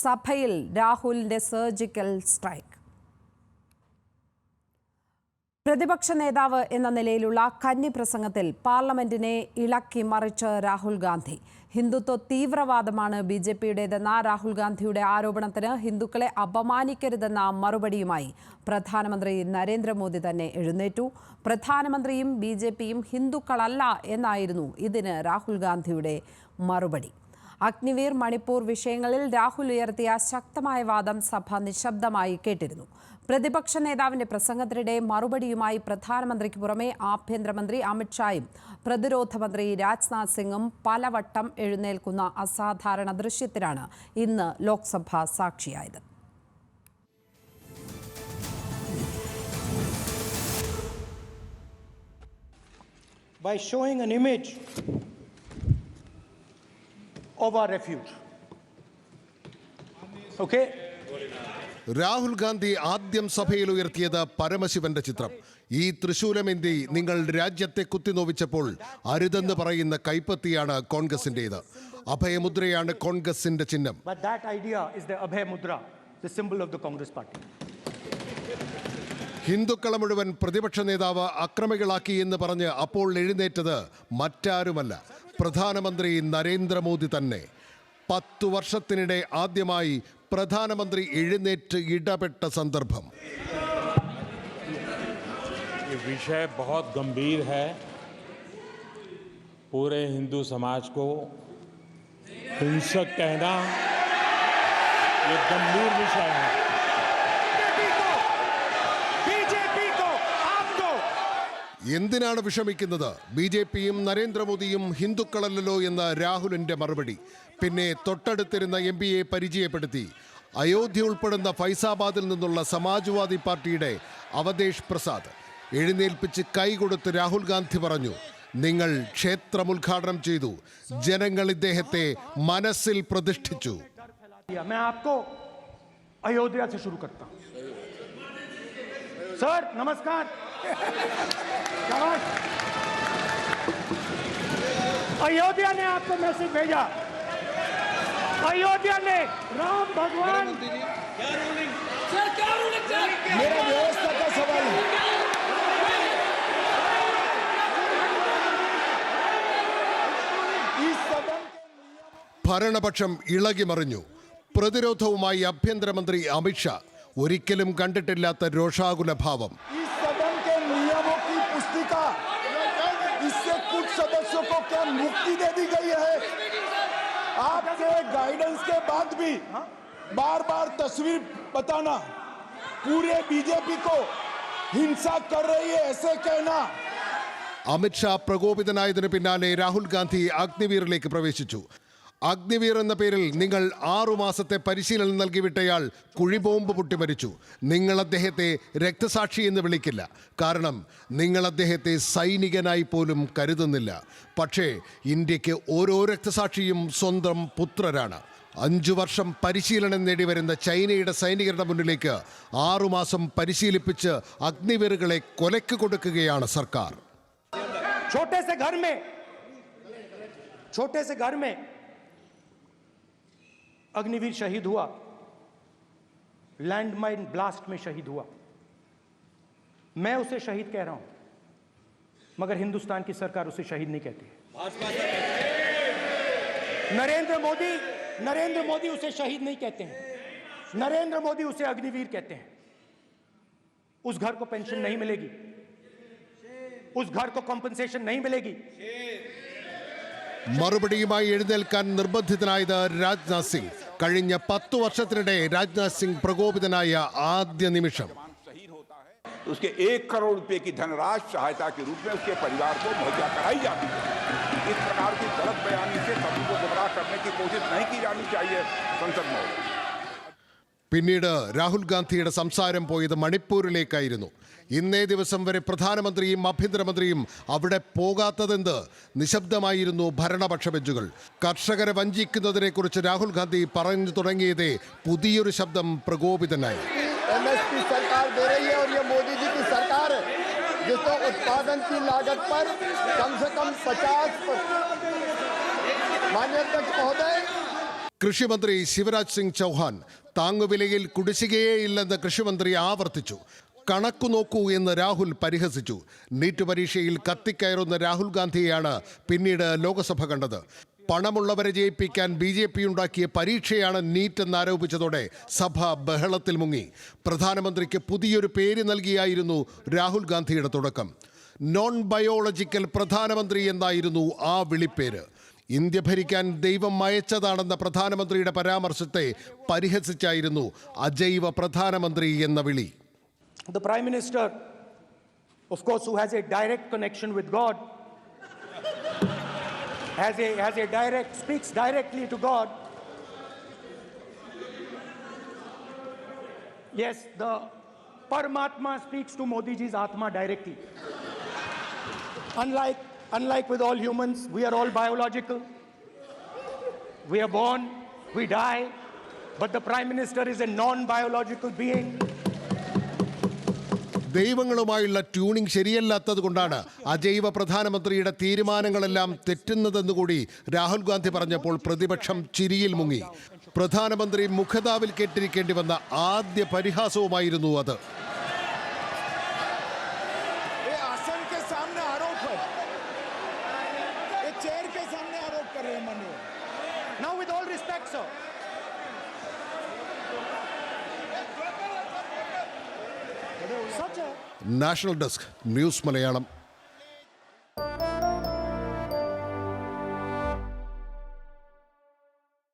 സഭയിൽ രാഹുലിന്റെ surgical strike പ്രതിപക്ഷ നേതാവ് എന്ന നിലയിലുള്ള കന്നി പ്രസംഗത്തിൽ പാർലമെന്റിനെ ഇളക്കി മറിച്ച് രാഹുൽ ഗാന്ധി. ഹിന്ദുത്വ തീവ്രവാദമാണ് ബി ജെ പിയുടേതെന്ന രാഹുൽ ഗാന്ധിയുടെ ആരോപണത്തിന് ഹിന്ദുക്കളെ അപമാനിക്കരുതെന്ന മറുപടിയുമായി പ്രധാനമന്ത്രി നരേന്ദ്രമോദി തന്നെ എഴുന്നേറ്റു. പ്രധാനമന്ത്രിയും ബി ജെ പിയും ഹിന്ദുക്കളല്ല എന്നായിരുന്നു ഇതിന് രാഹുൽ ഗാന്ധിയുടെ മറുപടി. അഗ്നിവീർ മണിപ്പൂർ വിഷയങ്ങളിൽ രാഹുൽ ഉയർത്തിയ ശക്തമായ വാദം സഭ നിശബ്ദമായി കേട്ടിരുന്നു. പ്രതിപക്ഷ നേതാവിന്റെ പ്രസംഗത്തിനിടെ മറുപടിയുമായി പ്രധാനമന്ത്രിക്ക് പുറമെ ആഭ്യന്തരമന്ത്രി അമിത്ഷായും പ്രതിരോധ മന്ത്രി രാജ്നാഥ് സിംഗും പലവട്ടം എഴുന്നേൽക്കുന്ന അസാധാരണ ദൃശ്യത്തിനാണ് ഇന്ന് Lok Sabha സാക്ഷിയായത്. By showing an image of our refuge. Okay? Rahul Gandhi ആദ്യം സഭയിൽ ഉയർത്തിയത് പരമശിവന്റെ ചിത്രം ഈ തൃശൂലമേന്തി നിങ്ങൾ രാജ്യത്തെ കുത്തിനോവിച്ചപ്പോൾ അരുതെന്ന് പറയുന്ന കൈപ്പത്തിയാണ് കോൺഗ്രസിന്റേത് അഭയമുദ്രയാണ് കോൺഗ്രസിന്റെ ചിഹ്നം. ഹിന്ദുക്കളെ മുഴുവൻ പ്രതിപക്ഷ നേതാവ് അക്രമികളാക്കി എന്ന് പറഞ്ഞ് അപ്പോൾ എഴുന്നേറ്റത് മറ്റാരുമല്ല പ്രധാനമന്ത്രി നരേന്ദ്രമോദി തന്നെ പത്തു വർഷത്തിനിടെ ആദ്യമായി പ്രധാനമന്ത്രി എഴുന്നേറ്റ് ഇടപെട്ട സന്ദർഭം ये विषय बहुत गंभीर है पूरे हिंदू समाज को हिंसक कहना ये गंभीर विषय है എന്തിനാണ് വിഷമിക്കുന്നത്? ബി ജെ പിയും നരേന്ദ്രമോദിയും ഹിന്ദുക്കളല്ലോ എന്ന രാഹുലിന്റെ മറുപടി. പിന്നെ തൊട്ടടുത്തിരുന്ന എം പിയെ പരിചയപ്പെടുത്തി. അയോധ്യ ഉൾപ്പെടുന്ന ഫൈസാബാദിൽ നിന്നുള്ള സമാജ്വാദി പാർട്ടിയുടെ അവതേഷ് പ്രസാദ്. എഴുന്നേൽപ്പിച്ച് കൈകൊടുത്ത് രാഹുൽ ഗാന്ധി പറഞ്ഞു നിങ്ങൾ ക്ഷേത്രം ഉദ്ഘാടനം ചെയ്തു. ജനങ്ങൾ ഇദ്ദേഹത്തെ മനസ്സിൽ പ്രതിഷ്ഠിച്ചു. दिया सर नमस्कार शाबाश। अयोध्या ने आपको मैसेज भेजा अयोध्या ने राम भगवान मेरा व्यवस्था का सवाल है इस सदन ഭരണപക്ഷം ഇളകിമറിഞ്ഞു പ്രതിരോധവുമായി ആഭ്യന്തരമന്ത്രി അമിത്ഷാ ഒരിക്കലും കണ്ടിട്ടില്ലാത്ത രോഷാകുല ഭാവം इस सदन के नियमों की पुस्तिका इससे कुछ सदस्यों को क्या मुक्ति दे दी गई है आपके गाइडेंस के बाद भी बार बार तस्वीर बताना पूरे बीजेपी को हिंसा कर रही है ऐसे कहना അമിത്ഷാ പ്രകോപിതനായതിനു പിന്നാലെ രാഹുൽ ഗാന്ധി അഗ്നിവീറിലേക്ക് പ്രവേശിച്ചു അഗ്നിവീർ എന്ന പേരിൽ നിങ്ങൾ ആറുമാസത്തെ പരിശീലനം നൽകിവിട്ടയാൾ കുഴിബോംബ് പൊട്ടി മരിച്ചു നിങ്ങൾ അദ്ദേഹത്തെ രക്തസാക്ഷി എന്ന് വിളിക്കില്ല കാരണം നിങ്ങൾ അദ്ദേഹത്തെ സൈനികനായി പോലും കരുതുന്നില്ല പക്ഷേ ഇന്ത്യക്ക് ഓരോ രക്തസാക്ഷിയും സ്വന്തം പുത്രരാണ് അഞ്ചു വർഷം പരിശീലനം നേടി വരുന്ന ചൈനയുടെ സൈനികരുടെ മുന്നിലേക്ക് ആറുമാസം പരിശീലിപ്പിച്ച് അഗ്നിവീറുകളെ കൊലയ്ക്ക് കൊടുക്കുകയാണ് സർക്കാർ छोटे से घर में छोटे से घर में अग्निवीर शहीद हुआ। लैंडमाइन ब्लास्ट में शहीद हुआ। मैं उसे शहीद कह रहा हूँ, मगर हिंदुस्तान की सरकार उसे शहीद नहीं कहती नरेंद्र मोदी नरेंद्र मोदी उसे शहीद नहीं कहते हैं। नरेंद्र मोदी उसे अग्निवीर कहते हैं। उस घर को पेंशन नहीं मिलेगी। उस घर को कॉम्पनसेशन नहीं मिलेगी। മറുപടിയുമായി എഴുന്നേൽക്കാൻ നിർബന്ധിതനായത് രാജ്നാഥ് സിംഗ് കഴിഞ്ഞ പത്തു വർഷത്തിനിടെ രാജ്നാഥ് സിംഗ് പ്രകോപിതനായ ആദ്യ നിമിഷം तो उसके एक करोड़ रुपए की धनराशि सहायता के रूप में उसके परिवार को मुहैया कराई जाती है इस प्रकार की गलत बयानी से सभी को गुमराह करने की कोशिश नहीं की जानी चाहिए संसद में പിന്നീട് രാഹുൽ ഗാന്ധിയുടെ സംസാരം പോയത് മണിപ്പൂരിലേക്കായിരുന്നു ഇന്നേ ദിവസം വരെ പ്രധാനമന്ത്രിയും ആഭ്യന്തരമന്ത്രിയും അവിടെ പോകാത്തതെന്ത് നിശബ്ദമായിരുന്നു ഭരണപക്ഷ ബെഞ്ചുകൾ കർഷകരെ വഞ്ചിക്കുന്നതിനെക്കുറിച്ച് രാഹുൽ ഗാന്ധി പറഞ്ഞു തുടങ്ങിയതേ പുതിയൊരു ശബ്ദം പ്രകോപിതനായി एमएसपी सरकार दे रही है और ये मोदी जी की सरकार है जिसको उत्पादन की लागत पर कम से कम 50 माननीय अध्यक्ष महोदय കൃഷിമന്ത്രി ശിവരാജ് സിംഗ് ചൗഹാൻ താങ്ങുവിലയിൽ കുടിശ്ശികയേ ഇല്ലെന്ന് കൃഷിമന്ത്രി ആവർത്തിച്ചു. കണക്കു നോക്കൂ എന്ന് രാഹുൽ പരിഹസിച്ചു. നീറ്റ് പരീക്ഷയിൽ കത്തിക്കയറുന്ന രാഹുൽ ഗാന്ധിയെയാണ് പിന്നീട് ലോക്സഭ കണ്ടത്. പണമുള്ളവരെ ജയിപ്പിക്കാൻ ബി ജെ പി ഉണ്ടാക്കിയ പരീക്ഷയാണ് നീറ്റ് എന്നാരോപിച്ചതോടെ സഭ ബഹളത്തിൽ മുങ്ങി. പ്രധാനമന്ത്രിക്ക് പുതിയൊരു പേര് നൽകിയായിരുന്നു രാഹുൽ ഗാന്ധിയുടെ തുടക്കം. നോൺ ബയോളജിക്കൽ പ്രധാനമന്ത്രി എന്നായിരുന്നു ആ വിളിപ്പേര്. ഇന്ത്യ ഭരിക്കാൻ ദൈവം മയച്ചതാണെന്ന പ്രധാനമന്ത്രിയുടെ പരാമർശത്തെ പരിഹസിച്ചായിരുന്നു അജൈവ പ്രധാനമന്ത്രി എന്ന വിളി Yes, the Paramatma speaks to Modiji's Atma directly. Unlike unlike with all humans, we are all biological. We are born, we die, but the Prime Minister is a non biological being. ദൈവങ്ങളുമായുള്ള tuning ശരിയല്ലാത്തത് കൊണ്ടാണ് അജൈവ പ്രധാനമന്ത്രിയുടെ തീരുമാനങ്ങളെല്ലാം തെറ്റുന്നതെന്നുകൂടി രാഹുൽ ഗാന്ധി പറഞ്ഞപ്പോൾ പ്രതിപക്ഷം ചിരിയിൽ മുങ്ങി പ്രധാനമന്ത്രി മുഖതാവിൽ കേട്ടിരിക്കേണ്ടി വന്ന ആദ്യ പരിഹാസവുമായിരുന്നു അത് നാഷണൽ ഡെസ്ക് ന്യൂസ് മലയാളം